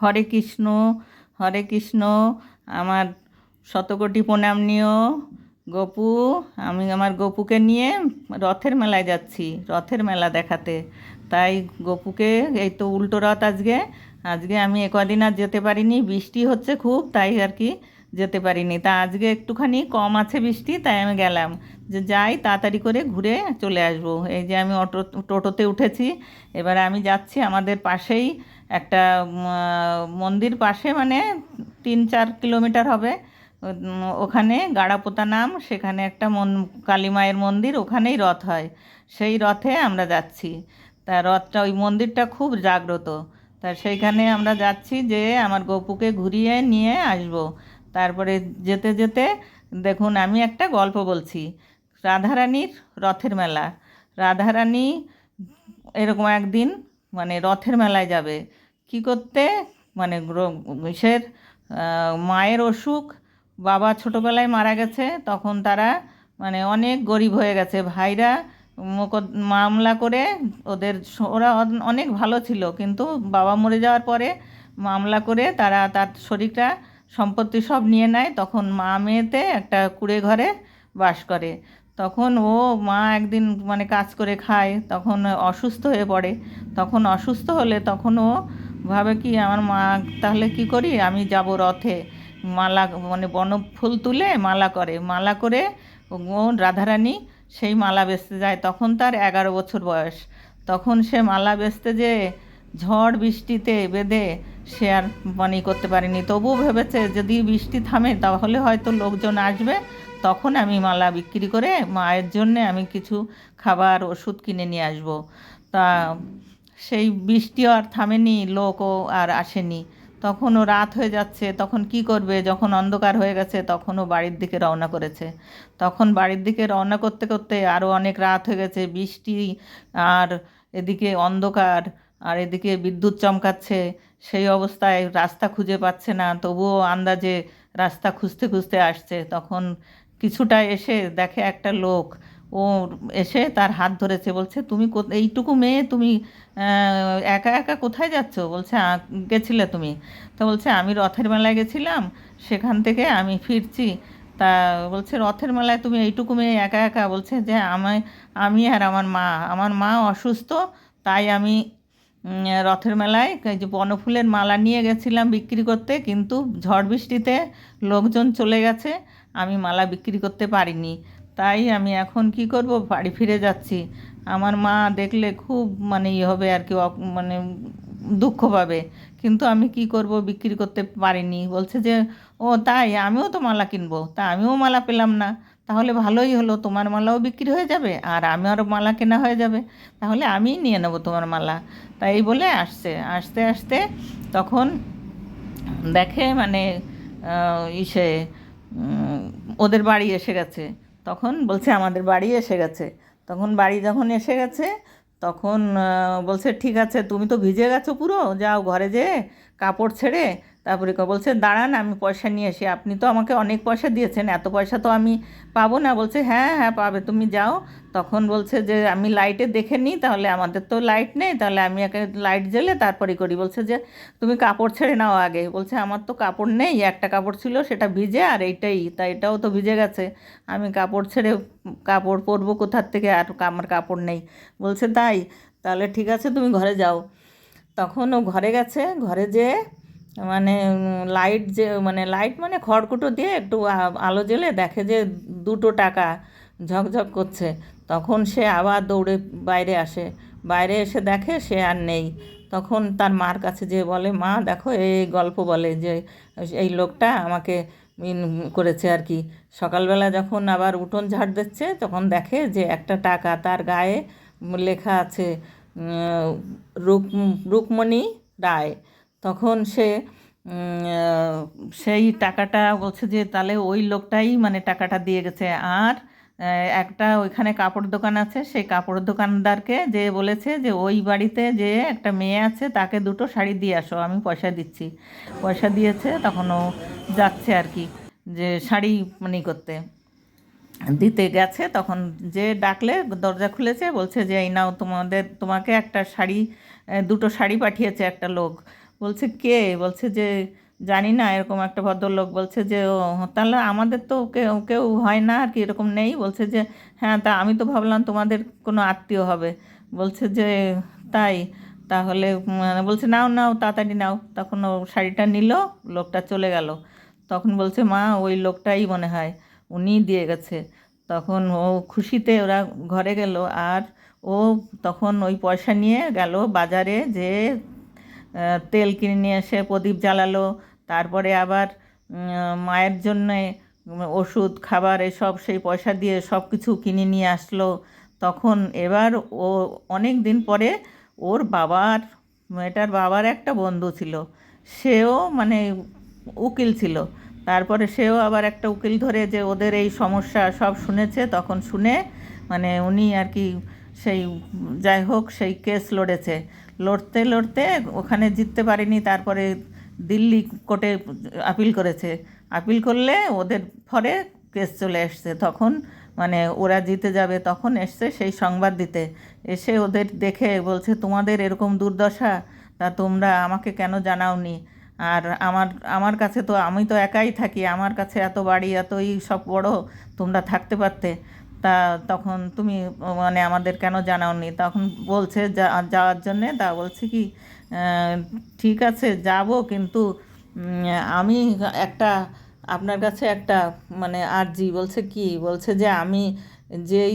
হরে কৃষ্ণ হরে কৃষ্ণ, আমার শতকোটি প্রণাম নিও। গপু, আমি আমার গপুকে নিয়ে রথের মেলায় যাচ্ছি, রথের মেলা দেখাতে। তাই গপুকে, এই তো উল্টো রথ আজকে আজকে আমি এ কদিন আর যেতে পারিনি, বৃষ্টি হচ্ছে খুব, তাই আর কি যেতে পারিনি। তা আজকে একটুখানি কম আছে বৃষ্টি, তাই আমি গেলাম। যে যাই তাড়াতাড়ি করে ঘুরে চলে আসব। এই যে আমি অটো, টোটোতে উঠেছি, এবারে আমি যাচ্ছি আমাদের পাশেই একটা মন্দির পাশে মানে তিন চার কিলোমিটার হবে। ওখানে গাড়াপোতা নাম, সেখানে একটা মন, কালী মায়ের মন্দির, ওখানেই রথ হয়। সেই রথে আমরা যাচ্ছি। তা রথটা, ওই মন্দিরটা খুব জাগ্রত। তা সেইখানে আমরা যাচ্ছি যে আমার গপুকে ঘুরিয়ে নিয়ে আসব। তারপরে যেতে যেতে দেখুন, আমি একটা গল্প বলছি। রাধারানীর রথের মেলা। রাধারানী এরকম একদিন মানে রথের মেলায় যাবে। কি করতে? মানে ইসের মায়ের অসুখ, বাবা ছোটোবেলায় মারা গেছে, তখন তারা মানে অনেক গরিব হয়ে গেছে। ভাইরা মামলা করে ওদের ওরা অনেক ভালো ছিল, কিন্তু বাবা মরে যাওয়ার পরে মামলা করে তারা তার শরীরটা, সম্পত্তি সব নিয়ে নেয়। তখন মা মেয়েতে একটা কুড়ে ঘরে বাস করে। তখন ও মা একদিন মানে কাজ করে খায়, তখন অসুস্থ হয়ে পড়ে। তখন অসুস্থ হলে তখন ও ভাবে কি আমার মা, তাহলে কি করি? আমি যাব রথে। মালা মানে বনফুল তুলে মালা করে। মালা করে ও রাধারানী সেই মালা বেচতে যায়। তখন তার এগারো বছর বয়স। তখন সে মালা বেচতে যে ঝড় বৃষ্টিতে বেঁধে সে আর মানে করতে পারেনি। তবুও ভেবেছে, যদি বৃষ্টি থামে তাহলে হয়তো লোকজন আসবে। তখন আমি মালা বিক্রি করে মায়ের জন্যে আমি কিছু খাবার, ওষুধ কিনে নিয়ে আসব। তা সেই বৃষ্টিও আর থামেনি, লোকও আর আসেনি। তখনও রাত হয়ে যাচ্ছে, তখন কি করবে? যখন অন্ধকার হয়ে গেছে, তখনও বাড়ির দিকে রওনা করেছে। তখন বাড়ির দিকে রওনা করতে করতে আরও অনেক রাত হয়ে গেছে, বৃষ্টি আর এদিকে অন্ধকার আর এদিকে বিদ্যুৎ চমকাচ্ছে। সেই অবস্থায় রাস্তা খুঁজে পাচ্ছে না, তবুও আন্দাজে রাস্তা খুঁজতে খুঁজতে আসছে। তখন কিছুটা এসে দেখে একটা লোক ও এসে তার হাত ধরেছে, বলছে, তুমি এইটুকু মেয়ে তুমি একা একা কোথায় যাচ্ছ? বলছে গেছিলে তুমি। তো বলছে, আমি রথের মেলায় গেছিলাম, সেখান থেকে আমি ফিরছি। তা বলছে, রথের মেলায় তুমি এইটুকু মেয়ে একা একা? বলছে, যে আমায়, আমি আর আমার মা আমার মা অসুস্থ, তাই আমি রথের মেলায় যে বনফুলের মালা নিয়ে গেছিলাম বিক্রি করতে, কিন্তু ঝড় বৃষ্টিতে লোকজন চলে গেছে, আমি মালা বিক্রি করতে পারিনি। তাই আমি এখন কি করব? বাড়ি ফিরে যাচ্ছি। আমার মা দেখলে খুব মানে ই হবে আর কি মানে দুঃখ পাবে। কিন্তু আমি কি করব? বিক্রি করতে পারিনি। বলছে যে, ও, তাই আমিও তো মালা কিনবো। তা আমিও মালা পেলাম না। তাহলে ভালোই হলো। তোমার মালাও বিক্রি হয়ে যাবে আর আমারও মালা কেনা হয়ে যাবে। তাহলে আমিই নিয়ে নেব তোমার মালা। তাই বলে আসছে। আসতে আসতে তখন দেখে মানে ইসে ওদের বাড়ি এসে গেছে। তখন বলছে, আমাদের বাড়ি এসে গেছে। তখন বাড়ি যখন এসে গেছে, তখন বলছে, ঠিক আছে, তুমি তো ভিজে গেছো পুরো, যাও ঘরে যেয়ে কাপড় ছেড়ে তারপরে বলছে, দাঁড়ান, আমি পয়সা নিয়ে আসি। আপনি তো আমাকে অনেক পয়সা দিয়েছেন, এত পয়সা তো আমি পাবো না। বলছে হ্যাঁ হ্যাঁ পাবে, তুমি যাও। তখন বলছে যে, আমি লাইটে দেখে নিই, তাহলে আমাদের তো লাইট নেই, তাহলে আমি একে লাইট জ্বেলে তারপরে করি। বলছে যে, তুমি কাপড় ছেড়ে নাও আগে। বলছে, আমার তো কাপড় নেই, একটা কাপড় ছিল, সেটা ভিজে, আর এইটাই, তা এটাও তো ভিজে গেছে। আমি কাপড় ছেড়ে কাপড় পরবো কোথার থেকে, আর আমার কাপড় নেই। বলছে, তাই, তাহলে ঠিক আছে, তুমি ঘরে যাও। তখন ও ঘরে গেছে, ঘরে যেয়ে মানে লাইট যে মানে লাইট মানে খড়কুটো দিয়ে একটু আলো জ্বেলে দেখে যে দুটো টাকা ঝকঝক করছে। তখন সে আবার দৌড়ে বাইরে আসে। বাইরে এসে দেখে সে আর নেই। তখন তার মার কাছে যে বলে মা দেখো এই গল্প বলে যে এই লোকটা আমাকে ইন করেছে আর কি। সকালবেলা যখন আবার উঠোন ঝাড় দিচ্ছে তখন দেখে যে একটা টাকা তার গায়ে লেখা আছে উম, রূপ রূপমণি রায়। তখন সে সেই টাকাটা বলছে যে তাহলে ওই লোকটাই মানে টাকাটা দিয়ে গেছে। আর একটা ওইখানে কাপড় দোকান আছে, সেই কাপড় দোকানদারকে যে বলেছে যে ওই বাড়িতে যে একটা মেয়ে আছে, তাকে দুটো শাড়ি দিয়ে আসো, আমি পয়সা দিচ্ছি। পয়সা দিয়েছে, তখন ও যাচ্ছে আর কি, যে শাড়ি মানে করতে। দিতে গেছে, তখন যে ডাকলে, দরজা খুলেছে, বলছে যে এই নাও তোমাদের, তোমাকে একটা শাড়ি দুটো শাড়ি পাঠিয়েছে একটা লোক। বলছে কে? বলছে যে, জানি না, এরকম একটা ভদ্রলোক বলছে যে, ও, তাহলে আমাদের তো কেউ কেউ হয় না আর কি, এরকম নেই। বলছে যে হ্যাঁ তা আমি তো ভাবলাম তোমাদের কোনো আত্মীয় হবে। বলছে যে, তাই। তাহলে মানে বলছে, নাও নাও, তাড়াতাড়ি নাও। তখন ও শাড়িটা নিল, লোকটা চলে গেল। তখন বলছে, মা, ওই লোকটাই মনে হয় উনিই দিয়ে গেছে। তখন ও খুশিতে ওরা ঘরে গেল। আর ও তখন ওই পয়সা নিয়ে গেল বাজারে যে তেল কিনে নিয়ে এসে প্রদীপ জ্বালালো। তারপরে আবার মায়ের জন্যে ওষুধ, খাবার এসব, সেই পয়সা দিয়ে সব কিছু কিনে নিয়ে আসলো। তখন এবার ও অনেক দিন পরে ওর বাবার মেয়েটার বাবার একটা বন্ধু ছিল। সেও মানে উকিল ছিল। তারপরে সেও আবার একটা উকিল ধরে যে ওদের এই সমস্যা সব শুনেছে। তখন শুনে মানে উনি আর কি সেই, যাই হোক, সেই কেস লড়েছে। লড়তে লড়তে ওখানে জিততে পারেনি, তারপরে দিল্লি কোর্টে আপিল করেছে। আপিল করলে ওদের ফরে কেস চলে এসছে তখন মানে ওরা জিতে যাবে, তখন এসছে সেই সংবাদ দিতে। এসে ওদের দেখে বলছে, তোমাদের এরকম দুর্দশা, তা তোমরা আমাকে কেন জানাওনি? আর আমার আমার কাছে তো আমি তো একাই থাকি, আমার কাছে এত বাড়ি, এতই সব বড়, তোমরা থাকতে পারতে। তা তখন তুমি মানে আমাদের কেন জানাওনি? তখন বলছে যাওয়ার জন্যে তা বলছে কি ঠিক আছে, যাব কিন্তু আমি একটা, আপনার কাছে একটা মানে আর্জি বলছে কি? বলছে যে আমি যেই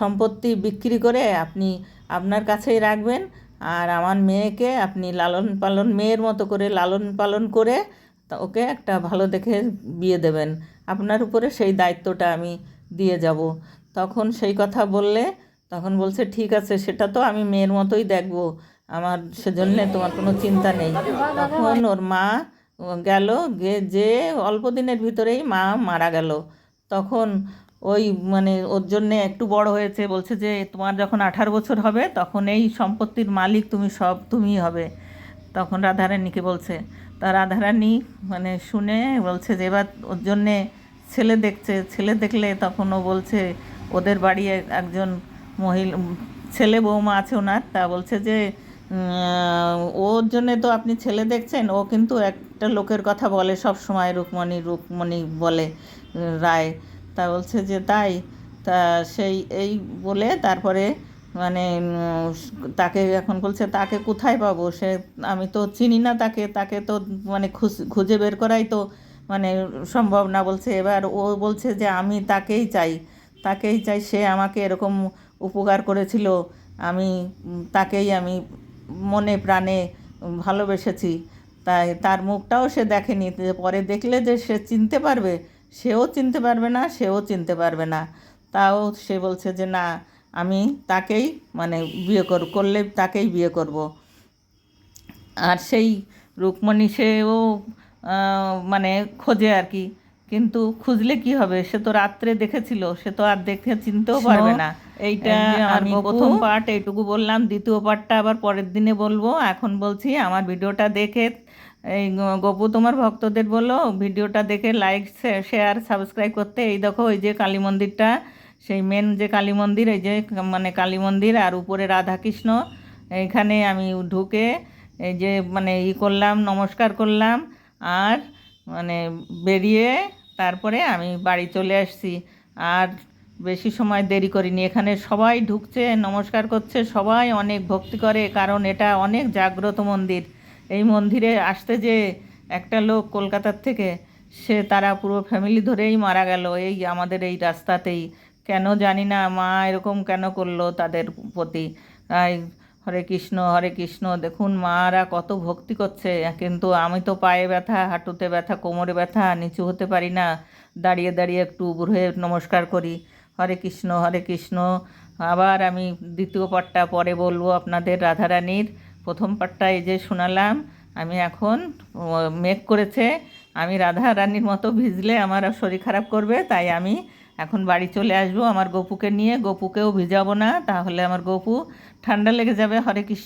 সম্পত্তি বিক্রি করে আপনি আপনার কাছেই রাখবেন, আর আমার মেয়েকে আপনি লালন পালন, মেয়ের মতো করে লালন পালন করে ওকে একটা ভালো দেখে বিয়ে দেবেন। আপনার উপরে সেই দায়িত্বটা আমি দিয়ে যাব। তখন সেই কথা বললে, তখন বলছে, ঠিক আছে, সেটা তো আমি মেয়ের মতোই দেখব। আমার সেজন্যে তোমার কোনো চিন্তা নেই। তখন ওর মা গেল যে অল্প দিনের ভিতরেই মা মারা গেল। তখন ওই মানে ওর জন্যে একটু বড় হয়েছে, বলছে যে, তোমার যখন আঠারো বছর হবে, তখন এই সম্পত্তির মালিক তুমি সব, তুমিই হবে। তখন রাধারানীকে বলছে, তা রাধারানী মানে শুনে বলছে যে, এবার ওর জন্যে ছেলে দেখছে। ছেলে দেখলে তখন ও বলছে ওদের বাড়ি একজন মহিলা, ছেলে বৌমা আছে ওনার, তা বলছে যে ওর জন্যে তো আপনি ছেলে দেখছেন, ও কিন্তু একটা লোকের কথা বলে সব সময়, রুকমণি রুকমণি বলে, রায়। তা বলছে যে, তাই, তা সেই, এই বলে তারপরে মানে তাকে এখন বলছে, তাকে কোথায় পাবো? সে, আমি তো চিনি না তাকে তাকে তো মানে খুঁজ- বের করাই তো মানে সম্ভব না বলছে। এবার ও বলছে যে, আমি তাকেই চাই। তাকেই চাই, সে আমাকে এরকম উপকার করেছিল। আমি তাকেই আমি মনে প্রাণে ভালোবেসেছি। তাই তার মুখটাও সে দেখেনি। পরে দেখলে যে সে চিনতে পারবে, সেও চিনতে পারবে না, সেও চিনতে পারবে না। তাও সে বলছে যে, না, আমি তাকেই মানে বিয়ে কর, করলে তাকেই বিয়ে করব। আর সেই রুকমণি সেও মানে খোঁজে আর কি। কিন্তু খুঁজলে কি হবে? সে তো রাত্রে দেখেছিল সে তো আর দেখে চিনতেও পারবে না। এইটা আমি প্রথম পার্ট এইটুকু বললাম দ্বিতীয় পার্টটা আবার পরের দিনে বলব। এখন বলছি আমার ভিডিওটা দেখে এই গপু তোমার ভক্তদের বলো ভিডিওটা দেখে লাইক শেয়ার সাবস্ক্রাইব করতে। এই দেখো ওই যে কালী মন্দিরটা সেই মেন যে কালী মন্দির এই যে মানে কালী মন্দির আর উপরে রাধাকৃষ্ণ এইখানে আমি ঢুকে এই যে মানে ই করলাম নমস্কার করলাম। আর মানে বেরিয়ে তারপরে আমি বাড়ি চলে আসছি। আর বেশি সময় দেরি করিনি। এখানে সবাই ঢুকছে, নমস্কার করছে, সবাই অনেক ভক্তি করে, কারণ এটা অনেক জাগ্রত মন্দির। এই মন্দিরে আসতে যে একটা লোক কলকাতার থেকে, সে তারা পুরো ফ্যামিলি ধরেই মারা গেল এই আমাদের এই রাস্তাতেই। কেন জানি না মা এরকম কেন করল তাদের প্রতি। হরে কৃষ্ণ হরে কৃষ্ণ, দেখুন মারা কত ভক্তি করছে। কিন্তু আমি তো পায়ে ব্যথা, হাঁটুতে ব্যথা, কোমরে ব্যথা, নিচু হতে পারি না। দাঁড়িয়ে দাঁড়িয়ে একটু উবুর হয়ে নমস্কার করি। হরে কৃষ্ণ হরে কৃষ্ণ। আবার আমি দ্বিতীয় পাঠটা পরে বলব আপনাদের রাধারানীর। প্রথম পাঠটা এই যে শোনালাম, আমি এখন মেঘ করেছে। আমি রাধা রানীর মতো ভিজলে আমার শরীর খারাপ করবে, তাই আমি এখন বাড়ি চলে আসব আমার গপুকে নিয়ে। গপুকেও ভিজাবো না, তাহলে আমার গপু ঠান্ডা লেগে যাবে। হরে কৃষ্ণ।